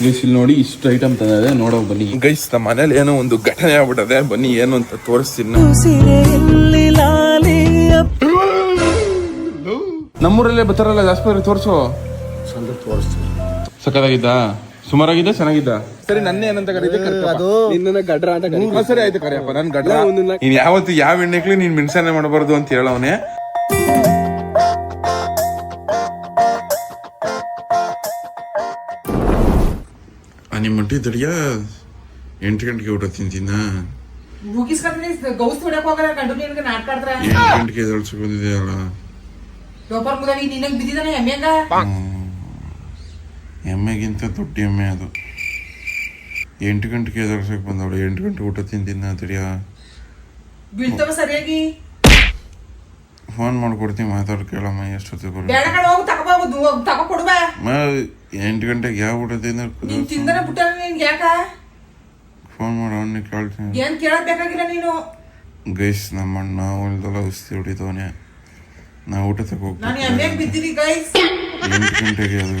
Guys ಇಲ್ಲಿ ನೋಡಿ ಇಷ್ಟು ಐಟಮ್ ತಂದಿದೆ ನೋಡೋ ಬನ್ನಿ. ಗೈಸ್ ನಮ್ಮ ಮನೇಲಿ ಏನೋ ಒಂದು ಘಟನೆ ಆಗ್ಬಿಟ್ಟದೆ ಬನ್ನಿ ಏನು ಅಂತ ತೋರಿಸ್ತೀನಿ ನಮ್ಮೂರಲ್ಲೇ ಬರ್ತಾರಲ್ಲ ಜಾಸ್ಪತ್ರೆ ತೋರಿಸು. ಸಕ್ಕದಾಗಿದ್ದ ಸುಮಾರಾಗಿದ್ದ ಚೆನ್ನಾಗಿದ್ದ? ಸರಿ ನನ್ನ ಏನಂತ ಕರೀತೆ ಅದು ನಿನ್ನ ಗಡ್ರ ಅಂತ ಸರಿ ಆಯ್ತು ಕರಿಯಪ್ಪ ನನ್ ಗಡ್ಡ ನೀನ್ ಯಾವತ್ತು ಯಾವ ಎಣ್ಣೆಕ್ಲಿ ನೀನ್ ಮೆಣಸನ್ನೇ ಮಾಡಬಾರ್ದು ಅಂತ ಹೇಳವನೆ? ನಿಮ್ಮ ಅಂಟಿ ತಡಿಯ ಎಂಟು ಗಂಟೆಗೆ ಊಟ ತಿಂತೀನ ಮುಗಿಸ್ಕೊಂಡ್ರೆ ಗೌಸ್ ಬಿಡಕ್ ಹೋಗಲ್ಲ ಗಂಡು ನಿನ್ಗೆ ನಾಟಕ ಆಡ್ತಾರ. ಎಂಟು ಗಂಟೆಗೆ ಎದ್ದೇಳ್ಸಿ ಬಂದಿದೆಯಲ್ಲ ಲೋಪರ್ ಮುದಾಗಿ ನಿನಗ್ ಬಿದ್ದಿದಾನೆ ಎಮ್ಮೆಂಗ ಎಮ್ಮೆಗಿಂತ ದೊಡ್ಡ ಎಮ್ಮೆ ಅದು. ಎಂಟು ಗಂಟೆಗೆ ಎದ್ದೇಳ್ಸಕ್ ಬಂದವಳು ಎಂಟು ಗಂಟೆ ಊಟ ತಿಂತೀನ ತಡಿಯ ಬೀಳ್ತವ ಸರಿಯಾಗಿ? ಫೋನ್ ಮಾಡ್ಕೊಡ್ತೀನಿ ಮಾತಾಡ್ ಕೇಳಮ್ಮ ಎಷ್ಟೊತ್ತಿಗೆ ಬರ್ಬೇಕು ಬೇಡ ಕಡೆ ಹೋಗು ತಗೋಬಹುದು ತಗೋ ಎಂಟು ಗಂಟೆಗೆ ಯಾವ ಊಟ ತಿಂದ ನೀನ್ ತಿಂದನ ಬಿಟ್ಟ ನಿನ್ಗೆ ಯಾಕ? ಫೋನ್ ಮಾಡಿ ಅವನಿಗೆ ಕೇಳ್ತೀನಿ. ಏನ್ ನೀನು? ಗೈಸ್ ನಮ್ಮ ಅಣ್ಣ ಹೊಲ್ದಲ್ಲ ಉಸ್ತಿ ಹೊಡಿತವನೆ. ನಾ ಊಟ ನಾನು ತಗೋಗ್ಬೇಕು ಬಿದ್ದೀನಿ ಗೈಸ್. ಎಂಟು ಗಂಟೆಗೆ ಅದು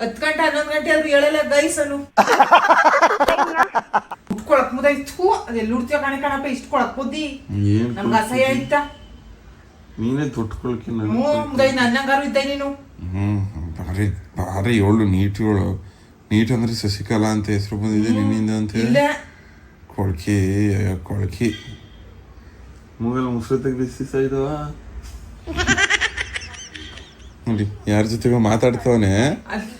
ಹತ್ ಗಂಟೆ ಹನ್ನೊಂದ್ ಗಂಟೆ ಆದ್ರೂ ಹೇಳಲ್ಲ ಗೈಸ್ ಅನು. ಉಟ್ಕೊಳಕ್ ಮುದ ಇತ್ತು. ಅದೆಲ್ಲ ಉಡ್ತೀವ ಕಣೆ ಕಣಪ್ಪ ಇಷ್ಟು ಕೊಳಕ್ ಬುದ್ದಿ ಏನ್ ನಮ್ಗೆ ಅಸಹ್ಯ ಆಯ್ತಾ? ನೀನೇ ತೊಟ್ಕೊಳ್ಕಿ ನಾನು ಮುದೈ ನನ್ನಂಗಾರು ಇದ್ದೆ ನೀನು. ಹ್ಮ್ ಭಾರಿ ಏಳು ನೀಟ್ ಏಳು ನೀಟ್ ಅಂದ್ರೆ ಶಶಿಕಲಾ ಅಂತ ಹೆಸರು ಬಂದಿದೆ ನಿನ್ನಿಂದ ಅಂತ ಹೇಳಿ. ಕೊಳ್ಕಿ ಅಯ್ಯೋ ಕೊಳ್ಕಿ. ಮೂಗಲ್ ಮುಸ್ರು ತೆಗ್ದಿಸಿ ಇದಾವ ನೋಡಿ ಯಾರ ಜೊತೆಗೋ ಮಾತಾಡ್ತವನೆ. ಅಲ್ಲಿ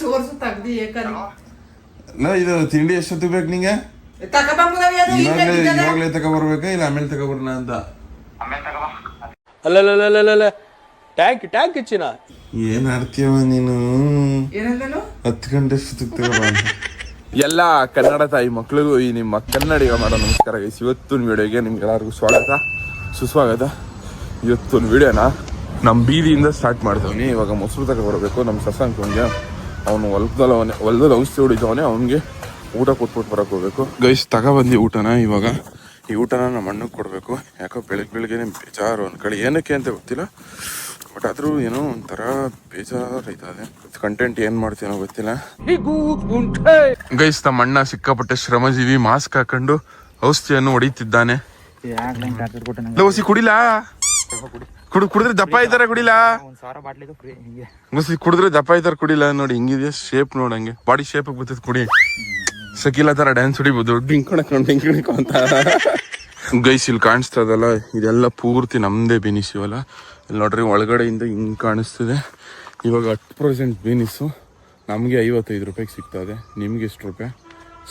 ತೋರ್ಸು ತಗ್ದಿ ಏಕರಿ. ನಾ ಇದು ತಿಂಡಿ ಎಷ್ಟೊತ್ತಿಗೆ ಬೇಕು ನಿಂಗೆ? ಇವಾಗಲೇ ತಗೊಬರ್ಬೇಕಾ ಇಲ್ಲ ಆಮೇಲೆ ಅಂತ? ಅಲ್ಲಲ್ಲಲ್ಲಲ್ಲ ಟ್ಯಾಂಕ್ ಟ್ಯಾಂಕ್ ಹೆಚ್ಚಿನ ಏನ್ ಆಡ್ತೀವ ನೀನು? ಏನಂದನು? ಹತ್ತು ಗಂಟೆ ಎಲ್ಲ ಕನ್ನಡ ತಾಯಿ ಮಕ್ಕಳಿಗೂ ಈ ನಿಮ್ಮ ಕನ್ನಡಿಗ ಮಾಡೋ ನಮಸ್ಕಾರ ಗೈಸ್. ಇವತ್ತಿನ ವಿಡಿಯೋಗೆ ನಿಮ್ಗೆಲ್ಲರಿಗೂ ಸ್ವಾಗತ. ಸುಸ್ವಾಗತ. ಇವತ್ತಿನ ವಿಡಿಯೋನ ನಮ್ಮ ಬೀದಿಯಿಂದ ಸ್ಟಾರ್ಟ್ ಮಾಡ್ತವನಿ ಇವಾಗ ಮೊಸರು ತಗೋ ಬರಬೇಕು. ನಮ್ಮ ಸಸಾಂಕಂಗೆ ಅವನು ಹೊಲದಲ್ಲಿ ಅವನೇ ಹೊಲದಲ್ಲಿ ಔಷಧಿ ಹೊಡಿತವನೆ. ಅವನಿಗೆ ಊಟ ಕೊಟ್ಬಿಟ್ಟು ಬರಕ್ಕೆ ಹೋಗ್ಬೇಕು. ಗೈಸ್ ತಗೊಬಂದು ಊಟನ. ಇವಾಗ ಈ ಊಟನ ನಮ್ಮ ಅಣ್ಣಗೆ ಕೊಡಬೇಕು. ಯಾಕೋ ಬೆಳಗ್ಗೆ ಬೆಳಗ್ಗೆನೆ ಬೇಜಾರು ಅನ್ಕೊಳ್ಳಿ. ಏನಕ್ಕೆ ಅಂತ ಗೊತ್ತಿಲ್ಲ. ಬಟ್ ಆದರೂ ಏನೋ ಒಂಥರ ಬೇಜಾರ ಆಯ್ತದೆ ಕಂಟೆಂಟ್ ಏನ್ ಮಾಡ್ತೀನೋ ಗೊತ್ತಿಲ್ಲ. ಗೈಸ್ ತಮ್ಮ ಅಣ್ಣ ಸಿಕ್ಕಾಪಟ್ಟೆ ಶ್ರಮಜೀವಿ ಮಾಸ್ಕ್ ಹಾಕೊಂಡು ಔಷಧಿಯನ್ನು ಹೊಡಿತಿದ್ದಾನೆ. ಔಷಧಿ ಕುಡಿಲಾ? ಕುಡ್ ಕುಡಿದ್ರೆ ದಪ್ಪ ಇದ್ದಾರೆ ಕುಡಿಲಾ? ಕುಡಿದ್ರೆ ದಪ್ಪ ಇದ್ದಾರೆ ಕುಡಿಲ್ಲ ನೋಡಿ ಹಿಂಗಿದೆ ಶೇಪ್ ನೋಡಂಗೆ. ಬಾಡಿ ಶೇಪ್ ಬರ್ತದೆ ಕುಡಿ. ಸಕಿಲ ತರ ಡ್ಯಾನ್ಸ್ ಹೊಡಿಬೋದು. ಡಿಂಕೊಣಕ್ ನೋಡಿ ಡಿಂಕ್ ಹಿಡ್ಕೊ ಅಂತ. ಗೈಸ್ ಇಲ್ಲಿ ಕಾಣಿಸ್ತದಲ್ಲ ಇದೆಲ್ಲ ಪೂರ್ತಿ ನಮ್ದೇ ಬೆನಿಸಿವಲ್ಲ ಇಲ್ಲಿ ನೋಡ್ರಿ ಒಳಗಡೆಯಿಂದ ಹಿಂಗೆ ಕಾಣಿಸ್ತಿದೆ. ಇವಾಗ ಹತ್ತು ಪರ್ಸೆಂಟ್ ಬೀನಿಸು. ನಮಗೆ ಐವತ್ತೈದು ರೂಪಾಯಿಗೆ ಇದೆ. ನಿಮ್ಗೆ ಎಷ್ಟು ರೂಪಾಯಿ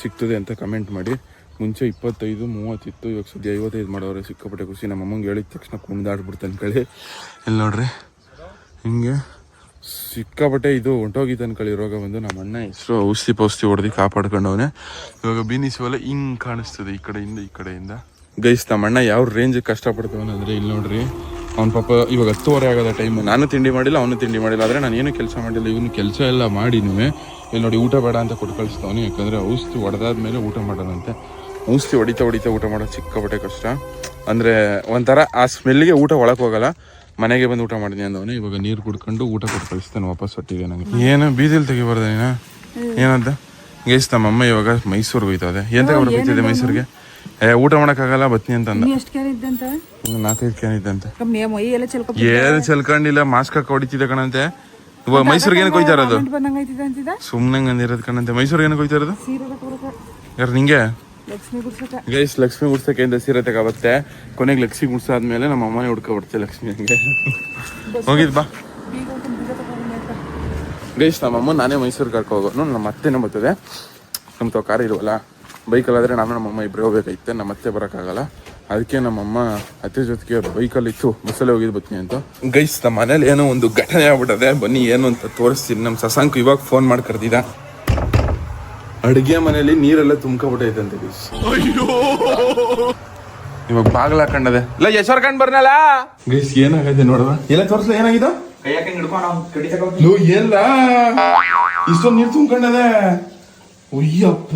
ಸಿಗ್ತದೆ ಅಂತ ಕಮೆಂಟ್ ಮಾಡಿ. ಮುಂಚೆ ಇಪ್ಪತ್ತೈದು, ಮೂವತ್ತಿತ್ತು, ಇವಾಗ ಸದ್ಯ ಐವತ್ತೈದು ಮಾಡೋರೆ ಸಿಕ್ಕಾಪಟ್ಟೆ ಖುಷಿ. ನಮ್ಮ ಅಮ್ಮಂಗೆ ಹೇಳಿದ ತಕ್ಷಣ ಕುಣಿದಾಡ್ಬಿಡ್ತಾನೆ ಕಳಿ ಇಲ್ಲಿ ನೋಡ್ರಿ. ಹಿಂಗೆ ಸಿಕ್ಕಾಪಟ್ಟೆ ಇದು ಹೊಂಟೋಗಿತ್ತು ಅನ್ಕೊಳ್ಳಿ ರೋಗ ಬಂದು. ನಮ್ಮ ಅಣ್ಣ ಹೆಸರು ಔಷಧಿ ಪೌಷಧಿ ಹೊಡೆದು ಕಾಪಾಡ್ಕೊಂಡವನೆ. ಇವಾಗ ಬೀನಿಸುವಲ್ಲ ಹಿಂಗೆ ಕಾಣಿಸ್ತದೆ ಈ ಕಡೆಯಿಂದ ಈ ಕಡೆಯಿಂದ. ಗೈಸ್, ನಮ್ಮ ಅಣ್ಣ ಯಾವ ರೇಂಜ್ ಕಷ್ಟಪಡ್ತವನಂದ್ರೆ ಇಲ್ಲಿ ನೋಡ್ರಿ. ಅವ್ನ ಪಾಪ ಇವಾಗ ಹತ್ತುವರೆ ಆಗೋದ ಟೈಮ್ ನಾನು ತಿಂಡಿ ಮಾಡಿಲ್ಲ ಅವನು ತಿಂಡಿ ಮಾಡಿಲ್ಲ. ಆದರೆ ನಾನು ಏನು ಕೆಲಸ ಮಾಡಿಲ್ಲ. ಇವನು ಕೆಲಸ ಎಲ್ಲ ಮಾಡಿ ನೀವೇ ಇಲ್ಲಿ ನೋಡಿ ಊಟ ಬೇಡ ಅಂತ ಕೊಟ್ಟು ಕಳಿಸ್ತಾವನಿ ಯಾಕಂದರೆ ಔಷಧಿ ಹೊಡೆದಾದ್ಮೇಲೆ ಊಟ ಮಾಡೋದಂತೆ ಔಷಧಿ ಹೊಡಿತಾ ಹೊಡಿತಾ ಊಟ ಮಾಡೋದು ಸಿಕ್ಕಾಪಟ್ಟೆ ಕಷ್ಟ. ಅಂದರೆ ಒಂಥರ ಆ ಸ್ಮೆಲ್ಗೆ ಊಟ ಒಳಕ್ಕೆ ಹೋಗಲ್ಲ. ಮನೆಗೆ ಬಂದು ಊಟ ಮಾಡಿದ್ನಿ ಅಂದವನು ಇವಾಗ ನೀರು ಕುಡ್ಕೊಂಡು ಊಟ ಕೊಟ್ಟು ಕಳಿಸ್ತಾನೆ ವಾಪಸ್ ಒಟ್ಟಿಗೆ ನನಗೆ ಏನು? ಬೀದಿಲಿ ತೆಗಿಬಾರ್ದ ನೀನ? ಏನಂತ? ಗೈಸ್ ನಮ್ಮಮ್ಮ ಇವಾಗ ಮೈಸೂರಿಗೆ ಹೋಯ್ತದೆ ಎಂತ ತಗೊಬರ್ಬೇಕಿದೆ ಮೈಸೂರಿಗೆ? ಊಟ ಮಾಡಕ್ಕಾಗಲ್ಲ ಬತ್ನಿ ಅಂತ ಅಂದ ಎಷ್ಟು ಕ್ಯಾನ್ ಇದ್ದಂತ? ನಾಲ್ಕೈದು ಕ್ಯಾನ್ ಇದ್ದಂತೆ. ಮೈ ಎಲ್ಲ ಚೆಲ್ಕೊ ಏನು ಚಲ್ಕೊಂಡಿಲ್ಲ ಮಾಸ್ಕ್ ಹಾಕಿ ಹೊಡಿತಿದ್ದೆ ಕಣಂತೆ. ಇವಾಗ ಮೈಸೂರಿಗೆ ಏನಕ್ಕೆ ಹೋಯ್ತಾರ ಅದು ಅಂತಿದ ಸುಮ್ಮನೆ ಅಂದಿರೋದು ಕಣಂತೆ. ಮೈಸೂರಿಗೆ ಏನಕ್ಕೆ ಹೋಯ್ತಾ ಇರೋದು? ಸೀರೆ ತಗೋರಕ ಯಾರು ನಿಂಗೆ? ಗೈಸ್ ಲಕ್ಷ್ಮಿ ಗುಡ್ಸಕ್ಕೆ ಇಂದ ಸೀರೆ ತಗೋಬತ್ತೆ. ಕೊನೆಗೆ ಲಕ್ಷ್ಮಿ ಗುಡ್ಸಾದ್ಮೇಲೆ ನಮ್ಮ ಅಮ್ಮನೇ ಹುಡ್ಕೊಬಿಡ್ತೆ ಲಕ್ಷ್ಮಿ ಹಂಗೆ ಹೋಗಿದ್ ಬಾ. ಗೈಸ್ ನಮ್ಮ ಅಮ್ಮ ನಾನೇ ಮೈಸೂರಿಗೆ ಕರ್ಕೊ ಹೋಗೋನು ನಮ್ಮ ಅತ್ತೆನೇ ಬರ್ತದೆ. ನಮ್ಮ ತೋ ಕಾರ್ ಇರುವಲ್ಲ. ಬೈಕಲ್ಲಾದರೆ ನಾನು ನಮ್ಮಮ್ಮ ಇಬ್ಬರೇ ಹೋಗ್ಬೇಕಾಯ್ತೆ ನಮ್ಮ ಅತ್ತೆ ಬರೋಕ್ಕಾಗಲ್ಲ. ಅದಕ್ಕೆ ನಮ್ಮಮ್ಮ ಅತ್ತೆ ಜೊತೆಗೆ ಬೈಕಲ್ಲಿ ಇತ್ತು ಬಸ್ಸಲ್ಲೇ ಹೋಗಿದ್ದು ಬರ್ತೀನಿ ಅಂತ. ಗೈಸ್ ನಮ್ಮ ಮನೇಲಿ ಏನೋ ಒಂದು ಘಟನೆ ಆಗ್ಬಿಟ್ಟದೆ ಬನ್ನಿ ಏನು ಅಂತ ತೋರಿಸ್ತೀನಿ. ನಮ್ಮ ಸಸಾಂಕು ಇವಾಗ ಫೋನ್ ಮಾಡಿ ಕರೆದಿದ್ದ ಅಡುಗೆ ಮನೆಯಲ್ಲಿ ನೀರೆಲ್ಲ ತುಂಬ್ಕೊಬಿಟ್ಟೈತೆ ಅಂತ ಗೈಸ್. ಇವಾಗ ಬಾಗ್ಲ ಕಂಡದೆ ಇಲ್ಲ ಯಶೋರ್ ಕಂಡು ಬರ್ನಲ್ಲ? ಗೈಸ್ ಏನಾಗೈತೆ ನೋಡುವ ಎಲ್ಲ ತೋರಿಸ್ಲ ಏನಾಗಿದೆ ಇಷ್ಟೊಂದು ನೀರು ತುಂಬ್ಕೊಂಡದೆ. ಅಯ್ಯಪ್ಪ!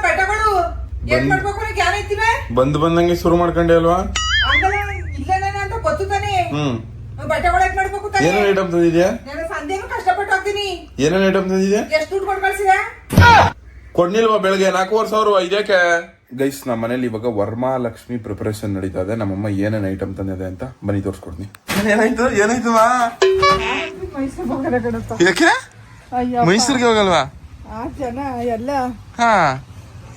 ಏನ್ ಮಾಡ್ಬೇಕು ನನಗೆ ಯಾರು ಐತಿವೆ ಬಂದ್ ಬಂದಂಗೆ ಶುರು ಮಾಡ್ಕೊಂಡೆ ಅಲ್ವಾ? ಹಂಗಲ್ಲ ಇಲ್ಲ ಅಂತ ಗೊತ್ತು ತಾನೇ. ಹ್ಮ್. ಬಟ್ಟೆಗಳು ಯಾಕೆ ಮಾಡ್ಬೇಕು ತಾನೇ? ಏನೇನ್ ಐಟಮ್ ತಂದಿದ್ಯಾ? ನಾನು ಸಂದೇನು ಕಷ್ಟಪಟ್ಟು ಹೋಗ್ತೀನಿ. ಏನೇನ್ ಐಟಮ್ ತಂದಿದ್ಯಾ? ಎಷ್ಟು ದುಡ್ಡು ಕೊಟ್ಟು ಕಳ್ಸಿದೆ? ಕೊಡ್ನಿಲ್ವಾ ಬೆಳಗ್ಗೆ? ನಾಲ್ಕೂವರೆ ಸಾವಿರ ಇದಕ್ಕೆ ಗೈಸ್ ನಮ್ಮ ಮನೇಲಿ ಇವಾಗ ವರ್ಮಾಲಕ್ಷ್ಮಿ ಪ್ರಿಪರೇಷನ್ ನಡೀತಾ ಇದೆ. ನಮ್ಮಮ್ಮ ಏನೇನ್ ಐಟಮ್ ತಂದಿದೆ ಅಂತ ಬನ್ನಿ ತೋರಿಸ್ಕೊಡ್ತೀನಿ. ಏನಾಯ್ತು? ಏನಾಯ್ತು ಮೈಸೂರು ಹೋಗಲ್ಲ ಕಣಪ್ಪ. ಯಾಕೆ? ಅಯ್ಯಪ್ಪ. ಮೈಸೂರಿಗೆ ಹೋಗಲ್ವಾ? ಆ ಜನ ಎಲ್ಲ ಹಾ.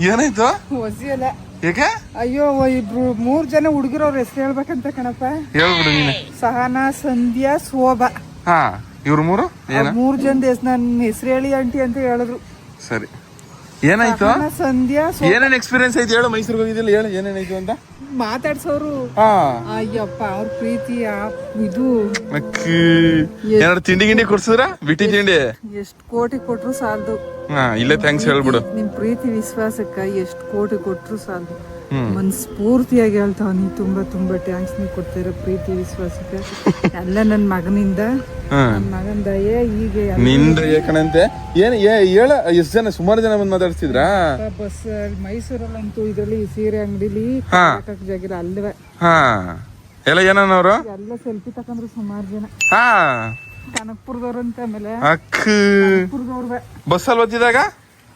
ಏನಾಯ್ತು? ಹೊಸಿ ಎಲ್ಲ ಯಾಕೆ ಅಯ್ಯೋ ಇಬ್ರು ಮೂರ್ ಜನ ಹುಡುಗರವ್ರ ಹೆಸರು ಹೇಳ್ಬೇಕಂತ ಕಣಪ್ಪ. ಹೇಳ್ಬಿಡು ನೀನೆ. ಸಹನಾ ಸಂಧ್ಯಾ ಶೋಭಾ. ಹಾ ಇವ್ರ ಮೂರು? ಏನ? ಮೂರ್ ಜನದ ಹೆಸರು ನನ್ನ ಹೆಸರು ಹೇಳಿ ಆಂಟಿ ಅಂತ ಹೇಳಿದ್ರು. ಸರಿ. ಏನಾಯ್ತು? ಸಹನಾ ಸಂಧ್ಯಾ ಶೋ- ಏನೇನ್ ಎಕ್ಸ್ಪೀರಿಯನ್ಸ್ ಐತಿ ಹೇಳು ಮೈಸೂರಿಗೆ ಹೋಗಿದ್ದಿಲ್ಲ ಹೇಳು ಏನೇನಾಯ್ತು ಅಂತ. ಮಾತಾಡ್ಸೋರು. ಹಾ. ಅಯ್ಯಪ್ಪ ಅವ್ರ ಪ್ರೀತಿ ಆ ಇದು. ಅಕ್ಕಿ. ಏನಾದ್ರು ತಿಂಡಿ ಗಿಂಡಿ ಕೊಡ್ಸಿದ್ರ? ಬಿಟ್ಟಿ ತಿಂಡಿ? ಎಷ್ಟ್ ಕೋಟಿ ಕೊಟ್ರು ಸಾಲದು. ಹಾ ಇಲ್ಲೇ ಥ್ಯಾಂಕ್ಸ್ ಹೇಳ್ಬಿಡು. ನಿಮ್ ಪ್ರೀತಿ ವಿಶ್ವಾಸಕ್ಕ ಎಷ್ಟು ಕೋಟಿ ಕೊಟ್ರು ಸಾಕು. ಮನ್ಸ್ಫೂರ್ತಿಯಾಗಿ ಹೇಳ್ತಾವ ನೀ ತುಂಬಾ ತುಂಬಾ ಟ್ಯಾಂಕ್ಸ್ ನೀ ಕೊಡ್ತಿರೋ ಪ್ರೀತಿ ವಿಶ್ವಾಸಕ್ಕೆ. ಎಲ್ಲ ನನ್ ಮಗನಿಂದ ನನ್ನ ನನ್ ಮಗನ್ ದಯೆ ಹೀಗೆ ನಿಂದ ಏಕಣಂತೆ ಏನ್ ಏ ಹೇಳ ಎಷ್ಟ್ ಜನ ಸುಮಾರು ಜನ ಬಂದ್ ಮಾತಾಡ್ಸಿದ್ರಾ? ಬಸ್ ಮೈಸೂರಲ್ಲಂತೂ ಇದ್ರಲ್ಲಿ ಸೀರೆ ಅಂಗಡಿಲಿ. ಜಾಗಿರ ಅಲ್ವೇ ಹಾ. ಎಲ್ಲ ಅವರು ಎಲ್ಲ ಸೆಲ್ಫಿ ತಕೊಂಡ್ರು ಸುಮಾರು ಜನ. ಹಾ. ಕನಕಪುರದವ್ರು ಅಂತ ಆಮೇಲೆ. ಅಕ್ಕ. ಕನಕಪುರದವ್ರವೆ. ಬಸ್ಸಲ್ಲಿ ಓದಿದಾಗ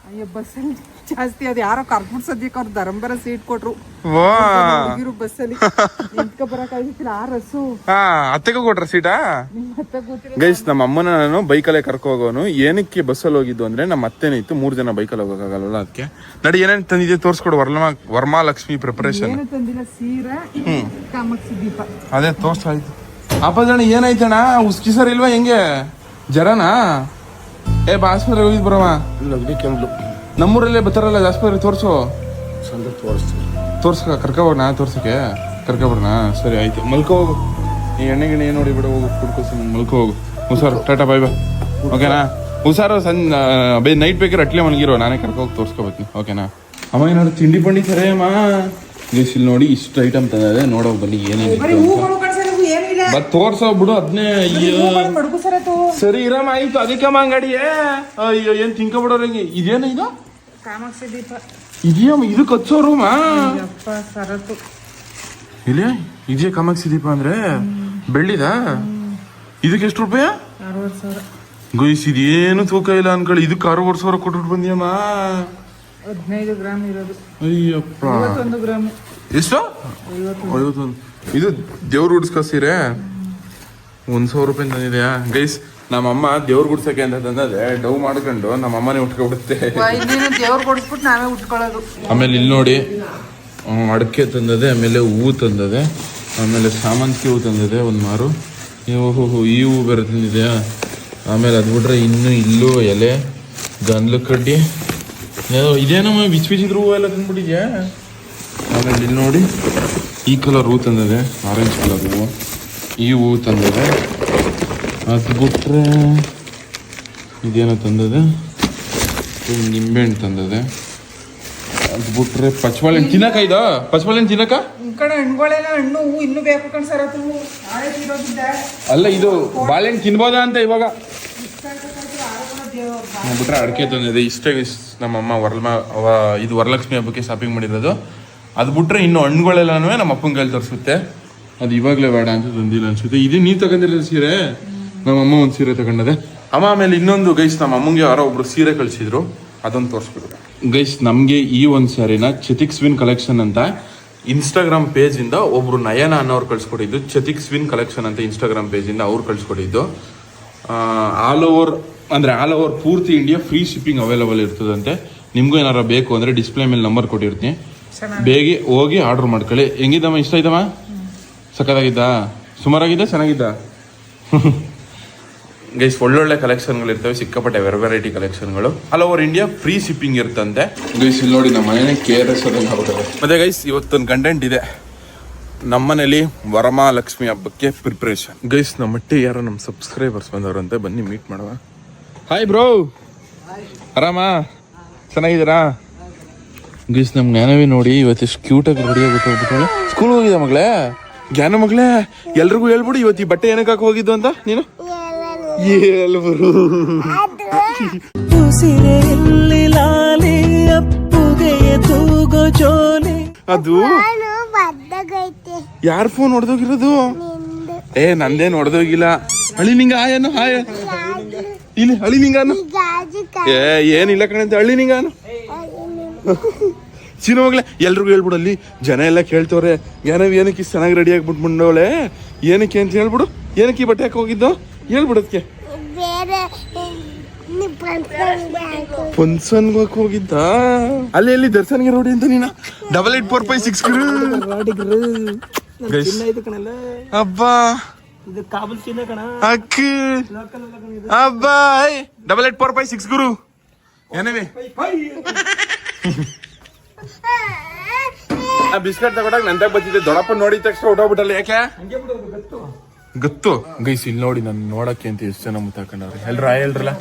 ಅಯ್ಯೋ ಬಸ್ಸಲ್ಲಿ ಜಾಸ್ತಿ ಅದು ಯಾರೋ ಕರ್ಪುರ್ ಸದ್ಯಕ್ಕೆ ಅವ್ರು ಧರಂಬರ ಸೀಟ್ ಕೊಟ್ರು. ಹುಡುಗಿರು ಬಸ್ಸಲ್ಲಿ. ನಿಂತ್ಕೊ ಬರಕಾಗಿತ್ತಿಲ್ಲ ಆ ರಸ್ಸು. ಹಾ ಅತ್ತೆಗೂ ಕೊಟ್ರ ಸೀಟಾ? ನಿಮ್ ಮತ್ತೆ ಗೊತ್ತಿಲ್ಲ ಗೈಸ್ ನಮ್ಮ ಅಮ್ಮನ ನಾನು ಬೈಕಲ್ಲೇ ಕರ್ಕೊ ಹೋಗೋನು ಏನಕ್ಕೆ ಬಸ್ಸಲ್ಲಿ ಹೋಗಿದ್ದು ಅಂದ್ರೆ ನಮ್ಮ ಅತ್ತೆನೇ ಇತ್ತು. ಮೂರ್ ಜನ ಬೈಕಲ್ಲಿ ಹೋಗೋಕ್ಕಾಗಲ್ಲ ಅದಕ್ಕೆ. ನಡಿ ಏನೇನ್ ತಂದಿದೆ ತೋರ್ಸ್ಕೊಡು. ವರ್ಮಾ ವರ್ಮಾಲಕ್ಷ್ಮಿ ಪ್ರಿಪರೇಷನ್ ಏನು ತಂದಿಲ್ಲ ಸೀರೆ ಕಾಮಾಕ್ಷಿ ದೀಪ. ಅದೇ ತೋರ್ಸ್ತಾ ಇತ್ತು ಅಪ್ಪ ಏನಾಯ್ತಣ ಏನಾಯ್ತಣ್ಣ? ಉಸ್ಕಿ ಸರ್ ಇಲ್ವಾ ಹೆಂಗೆ? ಜರನಾ ಏ ಬಾಸ್ಪತ್ರೆ ಹೋಗಿದ್ ಬರವ ನಗಡಿ ನಮ್ಮೂರಲ್ಲೇ ಬರ್ತಾರಲ್ಲ ಆಸ್ಪತ್ರೆ ತೋರ್ಸು. ಸಂದ ತೋರಿಸ್ತೀನಿ. ತೋರ್ಸ್ಕ ಕರ್ಕೊಬೋಣ ತೋರ್ಸಕ್ಕೆ? ಕರ್ಕೊಬೋಣ ಸರಿ ಆಯ್ತು. ಮಲ್ಕೋ ಹೋಗು. ಈ ಎಣ್ಣೆ ಗಿಣ್ಣೆ ಏನು ನೋಡಿ ಬಿಡು ಹೋಗು. ಕುಡ್ಕೋಸಿ ಮಲ್ಕೋ ಹೋಗು. ಹುಷಾರು. ಟಾಟಾ ಬಾಯ್ ಬಾಯ್. ಓಕೆನಾ? ಹುಷಾರು ಸಂಜೆ ಬೇ ನೈಟ್ ಬೇಕಾದ್ರೆ ಅಟ್ಲೆ ಮಲಗಿರೋ. ನಾನೇ ಕರ್ಕೊ ಹೋಗಿ ತೋರ್ಸ್ಕೊಬತ್ತೀನಿ ಓಕೆನಾ? ಅಮ್ಮ ಏನಾದ್ರು ತಿಂಡಿ ಪಂಡಿ ಸರಿ ಅಮ್ಮ ಇಲ್ಲಿ ನೋಡಿ ಇಷ್ಟು ಐಟಮ್ ತಂದಿದೆ. ನೋಡೋ ಬನ್ನಿ ಏನೇನು ಬಟ್ ತೋರ್ಸೋ ಬಿಡು ಅದನ್ನೇ ಅಯ್ಯೋ ಸರಿ ಇರಮ್ಮ ಆಯ್ತು ಅದಕ್ಕೆ ಅಂಗಡಿಯೇ ಅಯ್ಯೋ ಏನ್ ತಿನ್ಕೊಬಿಡೋರು ಹಂಗೆ? ಇದೇನು ಇದು? ಕಾಮಾಕ್ಷಿ ದೀಪ. ಇದೆಯಮ್ಮ ಇದು ಹಚ್ಚೋ ರೂಮ ಸರತು. ಇಲ್ಲ? ಇದೆಯಾ ಕಾಮಾಕ್ಷಿ ದೀಪ ಅಂದ್ರೆ? ಬೆಳ್ಳಿದ? ಇದಕ್ಕೆ ಎಷ್ಟು ರೂಪಾಯ? ಅರವತ್ತು ಸಾವಿರ. ಗೊಯ್ಸ್ ಇದೇನು ತೂಕ ಇಲ್ಲ ಅನ್ಕೊಳ್ಳಿ. ಇದಕ್ಕೆ ಅರವತ್ತು ಸಾವಿರ ಕೊಟ್ಬಿಟ್ಟು ಬಂದಿಯಮ್ಮ. ಹದಿನೈದು ಗ್ರಾಮ್ ಇರೋದು. ಅಯ್ಯಪ್ಪ. ಗ್ರಾಮ್. ಎಷ್ಟು? ಐವತ್ತೊಂದು. ಇದು ದೇವ್ರ ಗುಡ್ಸ್ಕೋ ಸೀರೆ ಒಂದ್ ಸಾವಿರ ರೂಪಾಯಿ ತಂದಿದ್ಯಾ? ಗೈಸ್ ನಮ್ಮಮ್ಮ ದೇವ್ರ ಗುಡ್ಸಕ್ಕೆ ಅಂತ ತಂದದೆ ಡವ್ ಮಾಡ್ಕೊಂಡು ನಮ್ಮ ಅಮ್ಮನೇ ಉಟ್ಕೊಬಿಡುತ್ತೆ ದೇವ್ರು ನಾವೇ ಉಟ್ಕೊಳ್ಳೋದು. ಆಮೇಲೆ ಇಲ್ಲಿ ನೋಡಿ ಅಡಿಕೆ ತಂದದೆ ಆಮೇಲೆ ಹೂವು ತಂದದೆ ಆಮೇಲೆ ಸಾಮಂತಿಗೆ ಹೂವು ತಂದದೆ ಒಂದು ಮಾರು. ಈ ಹೂ ಈ ಹೂವು ಬೇರೆ ತಂದಿದೆಯಾ? ಆಮೇಲೆ ಅದು ಬಿಟ್ರೆ ಇನ್ನು ಇಲ್ಲೂ ಎಲೆ ಗಂದ್ಲು ಕಡ್ಡಿ. ಇದೇನಮ್ಮ ಬಿಚ್ಚಿ ಬಿಚ್ಚಿದ್ರು ಹೂವು ಎಲ್ಲ ತಂದ್ಬಿಟ್ಟಿದ್ಯಾ? ಆಮೇಲೆ ಇಲ್ಲಿ ನೋಡಿ ಈ ಕಲರ್ ಹೂ ತಂದಿದೆ ಆರೆಂಜ್ ಕಲರ್ ಹೂವು ಈ ಹೂ ತಂದಿದೆ. ಅದು ಬಿಟ್ಟರೆ ಇದೇನೋ ತಂದಿದೆ? ನಿಂಬೆ ನಿಂಬೆಹಣ್ಣು ತಂದಿದೆ. ಅದು ಬಿಟ್ರೆ ತಿನ್ನಕ ಇದು? ಪಚ್ಚಬಾಳೆಹಣ್ಣು ತಿನ್ನಕ ಕಡೆ ಹಣ್ಣುಗಳೆಲ್ಲ ಹಣ್ಣು ಹೂ ಇನ್ನೂ ಬೇಕು ಕಣ್ ಅಲ್ಲ ಇದು ಬಾಳೆಹಣ್ಣು ತಿನ್ಬೋದಾ ಅಂತ ಇವಾಗ? ಬಿಟ್ರೆ ಅಡಿಕೆ ತಂದಿದೆ. ಇಷ್ಟೇ ನಮ್ಮ ಅವ ಇದು ವರಲಕ್ಷ್ಮಿ ಹಬ್ಬಕ್ಕೆ ಶಾಪಿಂಗ್ ಮಾಡಿರೋದು. ಅದು ಬಿಟ್ರೆ ಇನ್ನು ಹಣ್ಣುಗಳೆಲ್ಲನೂ ನಮ್ಮ ಅಪ್ಪನ ಕೈಲಿ ತರಿಸುತ್ತೆ. ಅದು ಇವಾಗಲೇ ಬೇಡ ಅಂತ ತಂದಿಲ್ಲ ಅನ್ಸುತ್ತೆ. ಇದು ನೀವು ತಗೊಂಡಿರೋ ಸೀರೆ? ನಮ್ಮಮ್ಮ ಒಂದು ಸೀರೆ ತಗೊಂಡದೆ. ಅಮ್ಮ ಆಮೇಲೆ ಇನ್ನೊಂದು ಗೈಸ್ ನಮ್ಮ ಅಮ್ಮಂಗೆ ಯಾರೋ ಒಬ್ರು ಸೀರೆ ಕಳಿಸಿದ್ರು. ಅದೊಂದು ತೋರಿಸ್ಬಿಟ್ಟು ಗೈಸ್ ನಮಗೆ ಈ ಒಂದು ಸ್ಯಾರಿನ ಚತಿಕ್ ಸ್ವಿನ್ ಕಲೆಕ್ಷನ್ ಅಂತ ಇನ್ಸ್ಟಾಗ್ರಾಮ್ ಪೇಜಿಂದ ಒಬ್ರು ನಯನ ಅನ್ನೋರು ಕಳ್ಸಿಕೊಟ್ಟಿದ್ದು ಚತಿಕ್ ಸ್ವಿನ್ ಕಲೆಕ್ಷನ್ ಅಂತ ಇನ್ಸ್ಟಾಗ್ರಾಮ್ ಪೇಜಿಂದ ಅವ್ರು ಕಳ್ಸಿಕೊಟ್ಟಿದ್ದು ಆಲ್ ಓವರ್ ಅಂದರೆ ಆಲ್ ಓವರ್ ಪೂರ್ತಿ ಇಂಡಿಯಾ ಫ್ರೀ ಶಿಪ್ಪಿಂಗ್ ಅವೈಲೇಬಲ್ ಇರ್ತದಂತೆ. ನಿಮಗೂ ಏನಾರು ಬೇಕು ಅಂದರೆ ಡಿಸ್ಪ್ಲೇ ಮೇಲೆ ನಂಬರ್ ಕೊಟ್ಟಿರ್ತೀನಿ. ಬೇಗ ಹೋಗಿ ಆರ್ಡರ್ ಮಾಡ್ಕೊಳ್ಳಿ. ಹೆಂಗಿದ್ದಮ್ಮ ಇಷ್ಟ ಆಯ್ತಮ್ಮ ಸಖತ್ತಾಗಿದ್ದ? ಸುಮಾರಾಗಿದ್ದ ಚೆನ್ನಾಗಿದ್ದ? ಗೈಸ್ ಒಳ್ಳೊಳ್ಳೆ ಕಲೆಕ್ಷನ್ಗಳು ಇರ್ತವೆ ಸಿಕ್ಕಾಪಟ್ಟೆ ವೆರ variety ಕಲೆಕ್ಷನ್ಗಳು all over India free shipping ಇರ್ತಂತೆ. Guys ಇಲ್ಲಿ ನೋಡಿ ನಮ್ಮ ಮನೇನೆ ಕೆ ಆರ್ ಎಸ್ ಮತ್ತೆ ಗೈಸ್ ಇವತ್ತೊಂದು ಕಂಟೆಂಟ್ ಇದೆ. ನಮ್ಮನೇಲಿ ವರಮಹಾಲಕ್ಷ್ಮಿ ಹಬ್ಬಕ್ಕೆ ಪ್ರಿಪ್ರೇಷನ್ ಗೈಸ್ ನಮ್ಮ ಮಟ್ಟಿ ಯಾರೋ ನಮ್ಮ ಸಬ್ಸ್ಕ್ರೈಬರ್ಸ್ ಬಂದವರಂತೆ ಬನ್ನಿ ಮೀಟ್ ಮಾಡುವ. ಹಾಯ್ ಬ್ರೋ ಆರಾಮ? ಚೆನ್ನಾಗಿದ್ದೀರಾ? ಗೀಸ್ ನಮ್ಮ ಜ್ಞಾನವಿ ನೋಡಿ ಇವತ್ತು ಎಷ್ಟು ಕ್ಯೂಟಾಗಿ ಆಗುತ್ತೆ ಹೋಗ್ಬಿಟ್ಟು ಸ್ಕೂಲ್ ಹೋಗಿದೆ ಮಗಳೇ? ಜ್ಞಾನ ಮಗಳೇ ಎಲ್ರಿಗೂ ಹೇಳ್ಬಿಡು ಇವತ್ತು ಈ ಬಟ್ಟೆ ಏನಕ್ಕೆ ಹಾಕಿ ಹೋಗಿದ್ದು ಅಂತ ನೀನು? ಹೇಳ್ಬರು ಅದು? ಯಾರ ಫೋನ್ ಹೊಡೆದೋಗಿರೋದು? ಏ ನಂದೇನು ಹೊಡೆದೋಗಿಲ್ಲ ಹಳಿ ನಿಂಗ ಆಯನು ಹಾಯ ಇಲ್ಲಿ ಹಳಿ ನಿಂಗಾನು ಏ ಏನಿಲ್ಲ ಕಣಂತೆ ಹಳ್ಳಿ ನಿಂಗಾನು ಸೀನು ಮಗಳೇ ಎಲ್ರಿಗೂ ಹೇಳ್ಬಿಡು ಅಲ್ಲಿ. ಜನ ಎಲ್ಲ ಕೇಳ್ತವ್ರೆ ಏನೋ ಏನಕ್ಕೆ ಇಷ್ಟು ಚೆನ್ನಾಗಿ ರೆಡಿ ಆಗ್ಬಿಟ್ಬಿಟ್ಟವಳೆ ಏನಕ್ಕೆ ಅಂತ ಹೇಳ್ಬಿಡು. ಏನಕ್ಕೆ ಈ ಬಟ್ಟೆ ಹಾಕಿ ಹೋಗಿದ್ದು? ಹೇಳ್ಬಿಡೋದಕ್ಕೆ ಹೋಗಿ ಹೋಗಿದ್ದ? ಅಲ್ಲಿ ಎಲ್ಲಿ ದರ್ಶನ್ಗೆ ರೋಡಿ ಅಂತ ನೀನ? Double eight four five six ಅಬ್ಬಾ ಅಕ್ಕಿ ಅಬ್ಬಾ double eight four five six ಗುರು. ಏನವಿ? ಆ ಬಿಸ್ಕೆಟ್ ತಗೊಂಡಾಗ ನಂದಾಗ ಬಂದಿದ್ದೆ ದೊಡ್ಡಪ್ಪ ನೋಡಿದ ತಕ್ಷಣ ಹೊಟ್ಟೋಗ್ಬಿಟ್ಟಲ್ಲ ಯಾಕೆ? ಗೊತ್ತು. ಗೈಸ್ ಇಲ್ಲಿ ನೋಡಿ ನಾನು ನೋಡಕ್ಕೆ ಅಂತ ಎಷ್ಟು ಜನ ಮುತ್ತಾಕೊಂಡವ್ರೆ. ಎಲ್ರ ಎಲ್ರಲ್ಲ?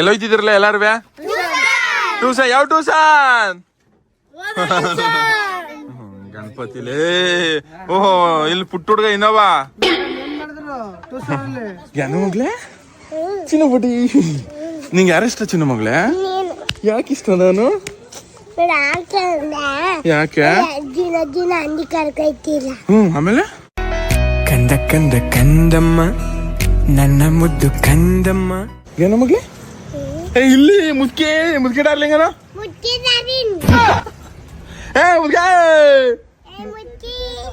ಎಲ್ಲೋಯ್ತಿದ್ರಲ್ಲ ಎಲ್ಲಾರು ಟೂಸ ಯಾವ ಟೂಸನ್ ಗಣಪತಿಲೇ. ಓಹೋ ಇಲ್ಲಿ ಪುಟ್ಟ ಹುಡುಗ ಇನ್ನೋವಾ? ಏನು ಮಗ್ಲೆ ಚಿನ್ನ ನಿಂಗೆ ಯಾರಿಷ್ಟ ಚಿನ್ನ ಮಗ್ಲೆ ಯಾಕೆ ಇಷ್ಟ ನಾನು? ಯಾಕೆ? ದಿನ ದಿನ ಅಂದಿ ಕರ್ಕೈತಿಲ್ಲ ಹ್ಮ್ ಆಮೇಲೆ? ಕಂದ ಕಂದ ಕಂದಮ್ಮ ನನ್ನ ಮುದ್ದು ಕಂದಮ್ಮ. ಏನು ಮಗ್ಲೆ? ಏ ಇಲ್ಲಿ ಮುದ್ಕೆ ಮುದ್ಕೆ ಡಾರ್ಲಿಂಗನ ಮುಚ್ಚಿದಾರಿನ್ ಏ ಮುದ್ಕೆ!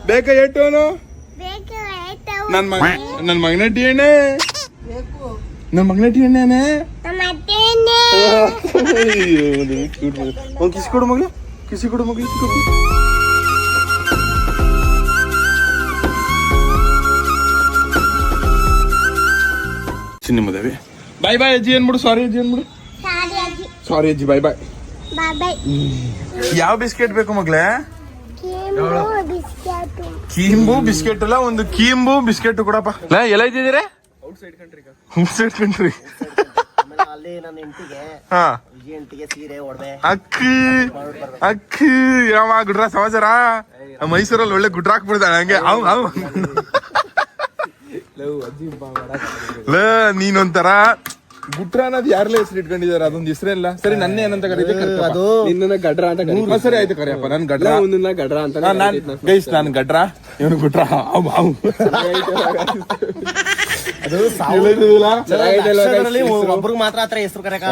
ಬೇಕಾ ಏಟೋನು ನನ್ನ ನನ್ ಮಗ ನನ್ ಮಗನ ಟಿ ಎಣ್ಣೆ ನನ್ ಮಗನ ಟಿ ಎಣ್ಣೆನೆ ಒಂದು ಕಿಸಿ ಕೊಡು ಮಗ್ಲೆ ಕಿಸಿ ಕೊಡು ಮಗ್ಲೆ ಕಿಸಿ ಕೊಡು ಚಿನ್ನ ಮದವಿ ಬಾಯ್ ಬಾಯ್ ಅಜ್ಜಿ. ಏನ್ಬಿಡು ಸಾರಿ ಅಜ್ಜಿ ಏನ್ಬಿಡು ಸಾರಿ ಅಜ್ಜಿ ಸಾರಿ ಅಜ್ಜಿ ಬಾಯ್ ಬಾಯ್ ಯಾವ ಬಿಸ್ಕೆಟ್ ಬೇಕು ಬಿಸ್ಕೆಟ್. ಕೀಂಬು ಬಿಸ್ಕೆಟ್ ಅಲ್ಲ ಒಂದು ಕೀಂಬು ಬಿಸ್ಕೆಟ್ ಕೊಡಪ್ಪ. ಎಲ್ಲ ಎಲ್ಲ ಔಟ್ ಔಟ್ಸೈಡ್ ಕಂಟ್ರಿ ಅಲ್ಲಿ ನನ್ನ ಹೆಂಡತಿಗೆ ಹಾ. ವಿಜಯ ಹೆಂಡತಿಗೆ ಸೀರೆ ಒಡವೆ. ಅಕ್ಕಿ. ಅಕ್ಕಿ. ಯಾವ ಗುಡ್ರ ಸಮಾಚಾರ? ಮೈಸೂರಲ್ಲಿ ಒಳ್ಳೆ ಗುಡ್ರ ಹಾಕ್ಬಿಡ್ತಾಳೆ ಹಂಗೆ. ಅವ್ ಅವ್. ಲ ನೀನೊಂಥರ. ಗುಡ್ರ ಅನ್ನೋದು ಯಾರ್ಲೇ ಹೆಸರು ಇಟ್ಕೊಂಡಿದಾರೆ ಅದೊಂದು ಇಲ್ಲ. ಸರಿ ನನ್ನೇ ಏನಂತ ಕರೀತೆ ಅದು ನಿನ್ನ ಗಡ್ರ ಅಂತ ಕರೀತಾರೆ. ಸರಿ ಆಯ್ತು ಕರಿಯಪ್ಪ. ನನ್ ಗಡ್ರ. ಗಡ್ರ ಅಂತ ನಾನ್- ನಾನ್ ಗೈಸ್ ನಾನು ಗಡ್ರ. ಇವನು ಗುಡ್ರ. ಅವ್ ಅವ್. ಅಕ್ಷರದಲ್ಲಿ ಒಬ್ರಿಗೆ ಮಾತ್ರ ಆತರ ಹೆಸರು ಕರೆಕ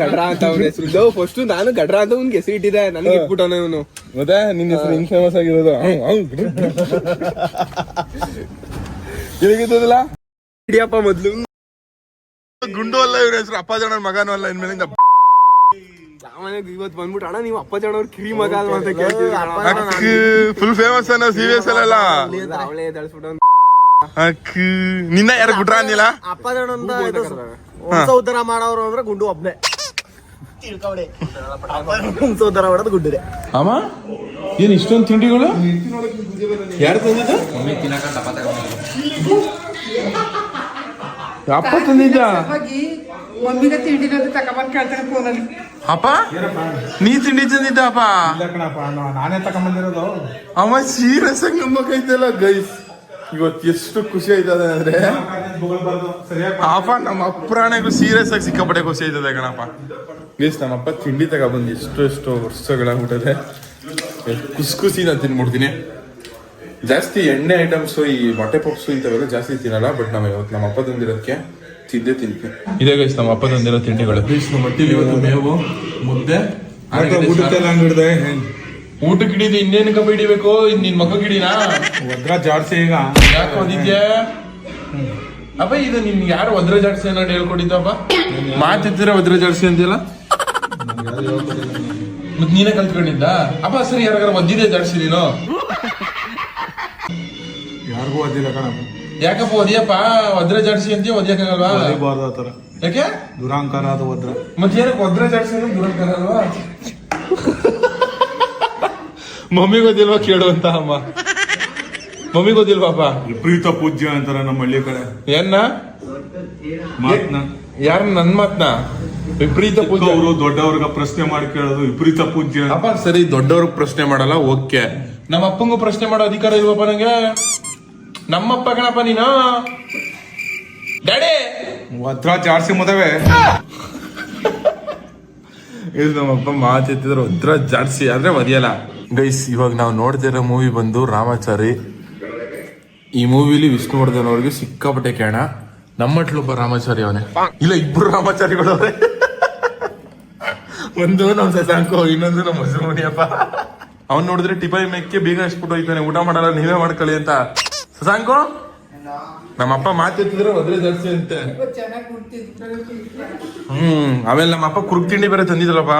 ಗಡ್ರ ಅಂತ ಅವನ ಹೆಸರು. ಫಸ್ಟ್ ನಾನು ಗಡ್ರ ಅಂತ ಅವ್ನಿಗೆ ಹೆಸರು ಇಟ್ಟಿದ್ದೆ. ನನಗೆ ಇಟ್ಬಿಟ್ಟವನ ಇವನು. ಮತ್ತೆ ನಿನ್ನ ಹೆಸರು ಇನ್ ಫೇಮಸ್ ಆಗಿರೋದು. ಎಲ್ಲಿಗಿದ್ದದಿಲ್ಲ ಹಿಡಿಯಪ್ಪ ಮೊದ್ಲು. ಗುಂಡು ಅಲ್ಲ ಇವ್ರ ಹೆಸರು ಅಪ್ಪ ಜನ ಮಗನೂ ಅಲ್ಲ ಇನ್ಮೇಲಿಂದ ಸಾಮಾನ್ಯವಾಗಿ ಇವತ್ತು ಬಂದ್ಬಿಟ್ಟು ಅಣ್ಣ ನೀವು ಅಪ್ಪ ಅವ್ರ ಕಿರಿ ಮಗ ಅಲ್ವಾ ಅಂತ ಕೇಳ್ತೀವಿ ಫುಲ್ ಫೇಮಸ್ ಅನ್ನೋ ಸೀರಿಯಸ್ ಅಲ್ಲ. ಅವಳೇ ದಳ್ಸ್ಬಿಟ್ಟು ಅಕ್ಕ ನಿನ್ನ ಯಾರು ಗುಡ್ರ ಅಂದಿಲ್ಲ? ಅಪ್ಪ ದೊಡ್ಡೊಂದ ಇದು ವಂಶ ಉದ್ಧಾರ ಮಾಡೋರು ಅಂದ್ರೆ ಗುಂಡು ಒಬ್ನೇ. ತಿಳ್ಕೊಬಿಡಿ. ವಂಶ ಉದ್ಧಾರ ಮಾಡೋದು ಗುಡ್ಡಿದೆ ಅಮ್ಮ ಏನ್ ಇಷ್ಟೊಂದು ತಿಂಡಿಗಳು? ಯಾರು ತಂದಿದ್ದ ಅಪ್ಪ ತಂದಿದ್ದ? ಹೋಗಿ ಮಮ್ಮಿನ ತಿಂಡಿನಂತ ತಗೊಂಬಂದ್ ಕೇಳ್ತಾನೆ ಫೋನಲ್ಲಿ. ಅಪ್ಪ ನೀ ತಿಂಡಿ ತಂದಿದ್ದ ಅಪ್ಪ? ನಾನೇ ತಗೊಂಬಂದಿರೋದು ಅಮ್ಮ ಸೀರಿಯಸ್ ಆಗಿ ನಂಬಕೈತಲ್ಲ ಗೈಸ್ ಇವತ್ತು ಎಷ್ಟು ಖುಷಿ ಆಯ್ತದೆ ಅಂದ್ರೆ? ಅಪ್ಪ ನಮ್ಮ ಅಪ್ರಾಣಿಗೂ ಸೀರಿಯಸ್ ಆಗಿ ಸಿಕ್ಕಾಪಟ್ಟೆ ಖುಷಿ ಆಯ್ತದೆ ಕಣಪ್ಪ. ಪ್ಲೀಸ್ ನಮ್ಮಪ್ಪ ತಿಂಡಿ ತಗೊಬಂದು ಎಷ್ಟು ಎಷ್ಟು ಬಿಟ್ಟಿದೆ ಖುಷಿ ಖುಷಿನ ತಿನ್ಬಿಡ್ತೀನಿ. ಜಾಸ್ತಿ ಎಣ್ಣೆ ಐಟಮ್ಸ್ ಈ ಮೊಟ್ಟೆ ಪಪ್ಸು ಇಂಥವೆಲ್ಲ ಜಾಸ್ತಿ ತಿನ್ನಲ್ಲ ಬಟ್ ನಾವು ಇವತ್ತು ನಮ್ಮ ಅಪ್ಪ ತಂದಿರೋದಕ್ಕೆ ತಿಂದೇ ತಿಂತೀವಿ ಇದೇ ಗೈಸ್ ನಮ್ಮ ಅಪ್ಪ ತಂದಿರೋ ತಿಂಡಿಗಳು. ಪ್ಲೀಸ್ ನಮ್ಮ ಹೊಟ್ಟಿಲಿ ಇವತ್ತು ಮೇವು ಮುದ್ದೆ ಊಟಕ್ಕೆ ಹಿಡಿದು ಇನ್ನೇನು ಕಬ್ಬ ಹಿಡಿಬೇಕು? ಇನ್ ನಿನ್ ಮಕ್ಕ ಹಿಡಿನಾ ಜಾಡ್ಸಿ ಈಗ. ಯಾಕೆ ಓದಿದ್ಯಾ ಅಪ್ಪ ಇದು ನಿನ್ ಯಾರು ವಜ್ರ ಜಾಡ್ಸಿ ಅನ್ನೋ ಹೇಳ್ಕೊಟ್ಟಿದ್ದಪ್ಪ ಮಾತಿದ್ರೆ ವಜ್ರ ಜಾಡ್ಸಿ ಅಂತಿಲ್ಲ ಮತ್ ನೀನೇ ಕಲ್ತ್ಕೊಂಡಿದ್ದ? ಅಪ್ಪ ಸರಿ ಯಾರ ಒದ್ದಿದೆ ಜಾಡ್ಸಿ ನೀನು. ಯಾರಿಗೂ ಓದಿಲ್ಲ ಕಣ. ಯಾಕಪ್ಪ ಒದಿಯಪ್ಪ? ವಜ್ರ ಜಾಡ್ಸಿ ಅಂತೀಯ ಒದಿಯಕಾಗಲ್ವಾ ಬರೀಬಾರ್ದು ಆ ಥರ. ಯಾಕೆ? ದುರಾಂಕಾರ ಅದು ಒದ್ರ ಮತ್ತೆ ಏನಕ್ಕೆ ವಜ್ರ ಜಾಡ್ಸಿ ಅಂದ್ರೆ ದುರಾಂಕಾರ ಅಲ್ವಾ? ಮಮ್ಮಿ ಗೊತ್ತಿಲ್ವಾ ಕೇಳುವಂತ ಅಮ್ಮ. ಮಮ್ಮಿ ಗೊತ್ತಿಲ್ವಾಪ್ಪ ವಿಪರೀತ ಪೂಜ್ಯ ಅಂತಾರ ನಮ್ಮ ಹಳ್ಳಿ ಕಡೆ. ಏನ್ನ ಮಾತ್ನ. ಯಾರು ನನ್ ಮಾತ್ನ? ವಿಪರೀತ ಪೂಜ್ಯ. ಅವರು ದೊಡ್ಡವ್ರಿಗೆ ಪ್ರಶ್ನೆ ಮಾಡಿ ಕೇಳೋದು ವಿಪರೀತ ಪೂಜ್ಯ. ಅಪ್ಪ ಸರಿ ದೊಡ್ಡವ್ರಿಗೆ ಪ್ರಶ್ನೆ ಮಾಡಲ್ಲ ಓಕೆ. ನಮ್ಮ ಅಪ್ಪಂಗೂ ಪ್ರಶ್ನೆ ಮಾಡೋ ಅಧಿಕಾರ ಇಲ್ವಪ್ಪ ನಂಗೆ? ನಮ್ಮಪ್ಪ ಕಣಪ್ಪ ನೀನು? ಡ್ಯಾಡಿ! ಹತ್ರ ಜಾಸ್ತಿ ಮದುವೆ. ಇದು ನಮ್ಮಪ್ಪ ಮಾತೆತ್ತಿದ್ರೆ ಉದ್ರ ಜಾಡ್ಸಿ, ಆದ್ರೆ ಒದಿಯಲ್ಲ. ಗೈಸ್ ಇವಾಗ ನಾವು ನೋಡ್ತಿರೋ ಮೂವಿ ಬಂದು ರಾಮಾಚಾರಿ. ಈ ಮೂವಿಲಿ ವಿಷ್ಣುವರ್ಧನ್ ಸಿಕ್ಕಾಪಟ್ಟೆ ಕೇಣ ನಮ್ಮಟ್ಲೊಬ್ಬ ರಾಮಾಚಾರಿ ಅವನೇ. ಇಲ್ಲ, ಇಬ್ರು ರಾಮಾಚಾರಿಗಳು ಅವ್ರೆ. ಒಂದು ನಮ್ ಶಶಾಂಕು ಇನ್ನೊಂದು ನಮ್ಮ ಹಸುಮಣಿಯಪ್ಪ ಅವ್ನ್ ನೋಡಿದ್ರೆ ಟಿಪಾಯಿ ಮೆಕ್ಕೆ ಬೇಗ ಹಚ್ಬಿಟ್ಟು ಹೋಯ್ತಾನೆ ಊಟ ಮಾಡಲ್ಲ, ನೀವೇ ಮಾಡ್ಕೊಳ್ಳಿ ಅಂತ. ಶಶಾಂಕು ನಮ್ಮಪ್ಪ ಮಾತಿರ್ತಿದ್ರೆ ಒದ್ರೆ ಜಾಸ್ತಿ ಅಂತೆ ಹ್ಮ್ ಆಮೇಲೆ ನಮ್ಮಪ್ಪ ಕುರುಕ್ ತಿಂಡಿ ಬೇರೆ ತಂದಿದ್ರಪ್ಪ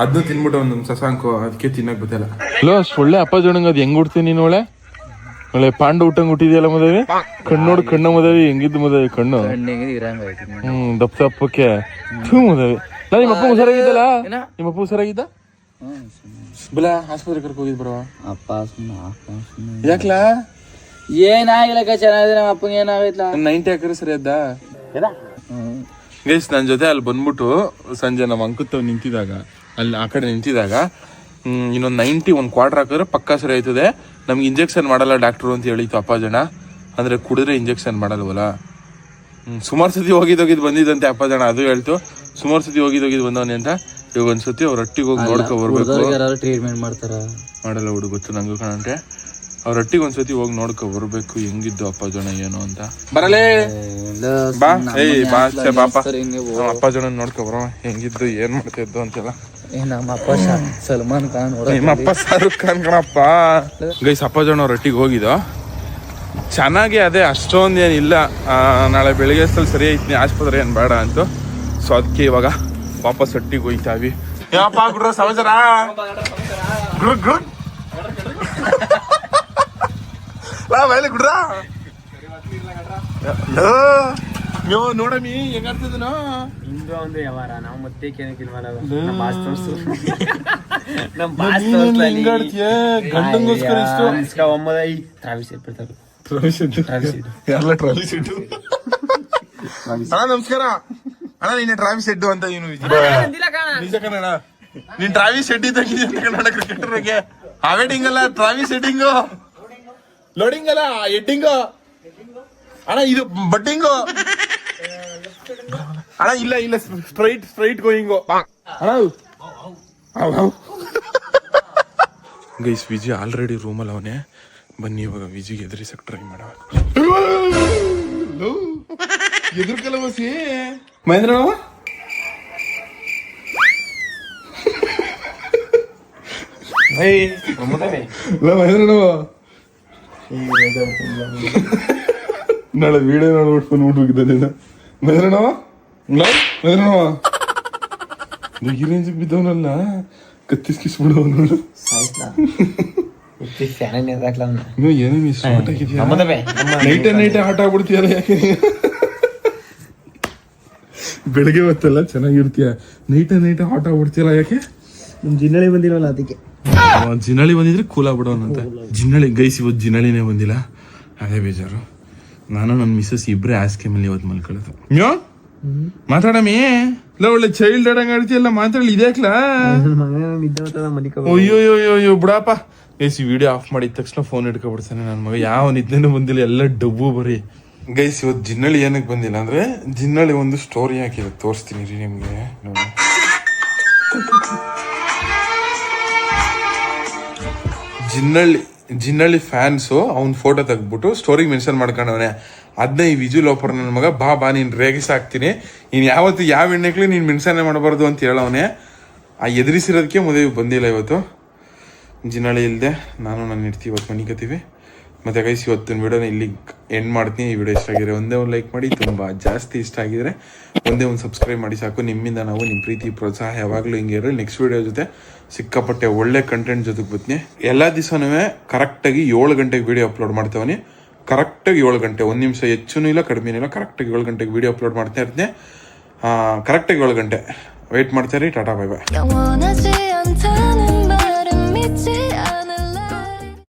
ಅದನ್ನು ತಿನ್ಬಿಟ್ಟು ಒಂದು ಸಸಾಂಕು ಅದಕ್ಕೆ ತಿನ್ನಕ್ ಗೊತ್ತಿಲ್ಲ ಲೋ ಅಷ್ಟು ಒಳ್ಳೆ ಅಪ್ಪ ಜೋಡಂಗ ಅದು ಹೆಂಗ್ ಉಡ್ತೀನಿ ನೀನು ಒಳ್ಳೆ? ಒಳ್ಳೆ ಪಾಂಡು ಊಟಂಗ್ ಹುಟ್ಟಿದ್ಯಲ್ಲ ಕಣ್ಣು ನೋಡು ಕಣ್ಣು ಮದಾವಿ ಹೆಂಗಿದ್ದು ಮದುವೆ ಕಣ್ಣು? ಹ್ಮ್ ದಪ್ಪ ದಪ್ಪಕ್ಕೆ ಥೂ ಮದುವೆ. ನಾ ನಿಮ್ಮಪ್ಪ ಹುಷಾರಾಗಿದ್ದಲ್ಲ? ನಿಮ್ಮ ಅಪ್ಪ ಹುಷಾರಾಗಿದ್ದ? ಬಲ ಆಸ್ಪತ್ರೆ ಕರ್ಕೋಗಿದ್ ಬರವಾ ಬರುವ? ಅಪ್ಪ ಸುಮ್ಮನೆ ಯಾಕ್ಲಾ? ಏನಾಗಿಲ್ಲ ಚೆನ್ನಾಗಿದೆ ನಮ್ಮ ಅಪ್ಪಂಗೆ ಏನಾಗೈತ್ಲ ನೈಂಟಿ ಹಾಕಿದ್ರೆ ಸರಿ ಅದ್ದ? ಗೈಸ್ ನನ್ನ ಜೊತೆ ಅಲ್ಲಿ ಬಂದ್ಬಿಟ್ಟು ಸಂಜೆ ನಮ್ಮ ಅಂಕುತ್ತವ್ ನಿಂತಿದಾಗ ಅಲ್ಲಿ ಆ ಕಡೆ ನಿಂತಿದಾಗ ಹ್ಮ್, ಇನ್ನೊಂದು ನೈಂಟಿ ಒಂದು ಕ್ವಾರ್ಟರ್ ಹಾಕಿದ್ರೆ ಪಕ್ಕಾ ಸರಿ ಆಯ್ತದೆ. ನಮ್ಗೆ ಇಂಜೆಕ್ಷನ್ ಮಾಡಲ್ಲ ಡಾಕ್ಟ್ರು ಅಂತ ಹೇಳಿತ್ತು ಅಪ್ಪ ಜನ. ಅಂದ್ರೆ ಕುಡಿದ್ರೆ ಇಂಜೆಕ್ಷನ್ ಮಾಡಲ್ವಲ್ಲ? ಹ್ಮ್, ಸುಮಾರು ಸತಿ ಹೋಗಿದ್ ಹೋಗಿದ್ ಬಂದಿದ್ದಂತೆ ಅಪ್ಪ ಜನ ಅದು ಹೇಳ್ತು. ಸುಮಾರು ಸತಿ ಹೋಗಿದ್ ಹೋಗಿದ್ ಬಂದವನೆ ಅಂತ. ಇವಾಗ ಒಂದ್ಸತಿ ಅವ್ರ ಒಟ್ಟಿಗೆ ಹೋಗಿ ನೋಡ್ಕೊ ಬರ್ಬೇಕು. ಟ್ರೀಟ್ಮೆಂಟ್ ಮಾಡ್ತಾರ? ಮಾಡಲ್ಲ ಹುಡುಗ ಗೊತ್ತು ನಂಗೂ ಕಾಣಂತೆ. ಅವ್ರ ಒಟ್ಟಿಗೆ ಒಂದ್ಸತಿ ಹೋಗಿ ನೋಡ್ಕೊ ಬರ್ಬೇಕು ಹೆಂಗಿದ್ದು ಅಪ್ಪ ಜನ ಏನು ಅಂತ. ಬರಲೇ. ಬಾ. ಏಯ್ ಬಾ ಛೆ, ಬಾಪ ನಮ್ಮ ಅಪ್ಪ ಜನ ನೋಡ್ಕೊ ಬರೋ ಹೆಂಗಿದ್ದು ಏನ್ ಮಾಡ್ತಿದ್ದು ಅಂತೆಲ್ಲ. ನಮ್ಮ ಅಪ್ಪ ಶಾ- ಸಲ್ಮಾನ್ ಖಾನ್ ನಿಮ್ಮ ಅಪ್ಪ ಶಾರುಖ್ ಖಾನ್ ಕಣಪ್ಪ. ಗೈಸ್ ಅಪ್ಪ ಜನ ಅವ್ರ ಒಟ್ಟಿಗೆ ಹೋಗಿದ್ದು? ಚೆನ್ನಾಗಿ ಅದೇ ಅಷ್ಟೊಂದು ಏನಿಲ್ಲ ಆ, ನಾಳೆ ಬೆಳಿಗ್ಗೆ ಅಷ್ಟಲ್ಲಿ ಸರಿ ಐತಿ ಆಸ್ಪತ್ರೆ ಏನು ಬೇಡ ಅಂತ. ಸೊ ಅದಕ್ಕೆ ಇವಾಗ ವಾಪಸ್ ಒಟ್ಟಿಗೆ ಹೋಗ್ತಾವಿ ಯಾಪ ಗುಡ್ರ ಸಮಾಚಾರ ಗುಡ್ ಗುಡ್. ಲಾ ಬಯಲು ಗುಡ್ರ ಯೋ ನೋಡಮಿ ಹೆಂಗಾಡ್ತಿದ್ದನೋ ಹಿಂಗ ಒಂದು ವ್ಯವಹಾರ. ನಾವು ಮತ್ತೆ ಕೇಳಕ್ಕಿಲ್ಲ ಮಾಡೋದು ನಮ್ಮ ಬಾಸ್ ತೋರ್ಸು. ನಮ್ಮ ನೀನ್ ಹೆಂಗಾಡ್ತೀಯ ಗಂಡಂಗೋಸ್ಕರ ಇಷ್ಟು ಒಮ್ಮದ ಈ ಟ್ರಾವಿಸ್ ಬಿಡ್ತಾರೆ. ಎಲ್ಲ ಟ್ರಾಲಿ ಸೆಡ್ ಅಣ್ಣ ನಮಸ್ಕಾರ. ಅಣ್ಣ ನೀನೆ ಟ್ರಾವಿ ಸೆಡ್ ಅಂತ ಏನು ನಿಜ ಕನ್ನಡ ನೀನ್ ಟ್ರಾವಿ ಸೆಡ್ ಇದ್ದಾಗ ಅಂತ ಕನ್ನಡ ಕ್ರಿಕೆಟರ್ಗೆ ಅವೇಟಿಂಗ್ ಅಲ್ಲ ಟ್ರಾವಿ ಸೆಟ್ಟಿಂಗು ಲೋಡಿಂಗ್ ಅಲ್ಲ ಎಡ್ಡಿಂಗು ಅಣ್ಣ ಇದು ಬಡ್ಡಿಂಗು ಅಣ್ಣ ಇಲ್ಲ ಇಲ್ಲ ಸ್ಟ್ರೈಟ್ ಸ್ಟ್ರೈಟ್ ಗೋಯಿಂಗು. ಅಣ್ಣ ಗೈಸ್ ವಿಜಿ ಆಲ್ರೆಡಿ ರೂಮಲ್ಲಿ ಅವನೇ. ಬನ್ನಿ ಇವಾಗ ವಿಜಿಗೆ ಎದುರಿಸಕ್ ಟ್ರೈ ಮಾಡ ಎದುರ್ಕಲ್ಲ ಬಸಿ ಮಹೇಂದ್ರ ಮಹೇಂದ್ರನವ ನಾಳೆ ವೀಡಿಯೋ ನೋಡ್ಬಿಟ್ಟು ನೋಡ್ಬೇಕಿದ್ದ ಮೆದರಣವ ಮಹೇಂದ್ರನವ ರೇಂಜಿಗೆ ಬಿದ್ದವನಲ್ಲ. ಕತ್ತಿಸ್ಕಿಸ್ಬಿಡವ ನೋಡು. ನೀವು ಏನೇನು ಸ್ಮಾರ್ಟ್ ಆಗಿದ್ಯಾ? ನೈಟ್ ನೈಟ್ ಆಟ ಆಗ್ಬಿಡ್ತೀಯಲ್ಲ ಯಾಕೆ ಬೆಳಗ್ಗೆ ಹೊತ್ತಲ್ಲ ಚೆನ್ನಾಗಿರ್ತೀಯ. ನೈಟ್ ನೈಟ್ ಆಟ ಆಗ್ಬಿಡ್ತೀಯಲ್ಲ ಯಾಕೆ? ಜಿನ್ನಳಿ ಬಂದಿರಲ್ಲ ಅದಕ್ಕೆ. ಜಿನಳಿ ಬಂದಿದ್ರೆ ಕೂಲ್ ಆಗ್ಬಿಡೋನಂತೆ ಜಿನಳಿ ಗೈಸಿ, ಇವತ್ತು ಜಿನಳಿನೇ ಬಂದಿಲ್ಲ. ಅದೇ ಬೇಜಾರು. ನಾನು ನನ್ನ ಮಿಸ್ಸಸ್ ಇಬ್ರೇ ಆಸ್ಕೆ ಮೇಲೆ ಇವತ್ತು ಮಲ್ಕೊಳ್ಳೋದು. ಯೋ ಮಾತಾಡಮಿ ಇಲ್ಲ, ಒಳ್ಳೆ ಚೈಲ್ಡ್ ಅಡಂಗ್ ಆಡ್ತೀಯಲ್ಲ ಮಾತಾಡಲಿ ಅಯ್ಯೋ ಅಯ್ಯೋ ಬಿಡಪ್ಪ. ಗೈಸಿ ವಿಡಿಯೋ ಆಫ್ ಮಾಡಿದ ತಕ್ಷಣ ಫೋನ್ ಇಟ್ಕೊಬಿಡ್ತಾನೆ ನನ್ನ ಮಗ. ಯಾವ ನಿದ್ದೆನೂ ಬಂದಿಲ್ಲ, ಎಲ್ಲ ಡಬ್ಬು ಬರೀ. ಗೈಸ್, ಇವತ್ತು ಜಿನ್ನಳಿ ಏನಕ್ಕೆ ಬಂದಿಲ್ಲ ಅಂದ್ರೆ, ಜಿನ್ನಳಿ ಒಂದು ಸ್ಟೋರಿ ಹಾಕಿದೆ. ತೋರಿಸ್ತೀನಿ ರೀ ನಿಮ್ಗೆ. ನೋಡಿ. ಜಿನ್ನಳ್ಳಿ ಜಿನ್ನಳ್ಳಿ ಫ್ಯಾನ್ಸು ಅವ್ನ ಫೋಟೋ ತೆಗ್ದ್ಬಿಟ್ಟು ಸ್ಟೋರಿಗೆ ಮೆನ್ಷನ್ ಮಾಡ್ಕೊಂಡವನೆ. ಅದನ್ನ ಈ ವಿಜು ಓಪರ್ ನನ್ನ ಮಗ, ಬಾ ಬಾ, ನೀನು ರೇಗಿಸ್ ಹಾಕ್ತೀನಿ. ನೀನು ಯಾವತ್ತು ಯಾವ ಎಣ್ಣೆಕ್ಲಿ ನೀನು ಮೆನ್ಷನ್ ಮಾಡಬಾರ್ದು ಅಂತ ಹೇಳವನೆ. ಆ ಎದುರಿಸಿರೋದಕ್ಕೆ ಮದುವೆ ಬಂದಿಲ್ಲ ಇವತ್ತು. ಜಿನ್ನಳ್ಳಿ ಇಲ್ಲದೆ ನಾನು ನಾನು ಇಡ್ತೀವಿ ಇವತ್ತು ಮನಿಕತ್ತೀವಿ ಮತ್ತೆ ಗೈಸ್ ಇವತ್ತಿನ ವಿಡಿಯೋನ ಇಲ್ಲಿ ಎಂಡ್ ಮಾಡ್ತೀನಿ. ಈ ವಿಡಿಯೋ ಇಷ್ಟ ಆಗಿದ್ರೆ ಒಂದೇ ಒಂದು ಲೈಕ್ ಮಾಡಿ. ತುಂಬ ಜಾಸ್ತಿ ಇಷ್ಟ ಆಗಿದ್ರೆ ಒಂದೇ ಒಂದು ಸಬ್ಸ್ಕ್ರೈಬ್ ಮಾಡಿ ಸಾಕು. ನಿಮ್ಮಿಂದ ನಾವು ನಿಮ್ಮ ಪ್ರೀತಿ, ಪ್ರೋತ್ಸಾಹ ಯಾವಾಗಲೂ ಹಿಂಗೆ ಇರೋ ನೆಕ್ಸ್ಟ್ ವಿಡಿಯೋ ಜೊತೆ ಸಿಕ್ಕಾಪಟ್ಟೆ ಒಳ್ಳೆ ಕಂಟೆಂಟ್ ಜೊತೆಗೆ ಬರ್ತೀನಿ. ಎಲ್ಲ ದಿವಸನೂ ಕರೆಕ್ಟಾಗಿ ಏಳು ಗಂಟೆಗೆ ವಿಡಿಯೋ ಅಪ್ಲೋಡ್ ಮಾಡ್ತೇವನಿ. ಕರೆಕ್ಟಾಗಿ ಏಳು ಗಂಟೆ, ಒಂದು ನಿಮಿಷ ಹೆಚ್ಚೂ ಇಲ್ಲ ಕಡಿಮೆ ಇಲ್ಲ. ಕರೆಕ್ಟಾಗಿ ಏಳು ಗಂಟೆಗೆ ವಿಡಿಯೋ ಅಪ್ಲೋಡ್ ಮಾಡ್ತಾ ಇರ್ತೀನಿ. ಕರೆಕ್ಟಾಗಿ ಏಳು ಗಂಟೆ. ವೆಯ್ಟ್ ಮಾಡ್ತಾರೆ. Tata bye bye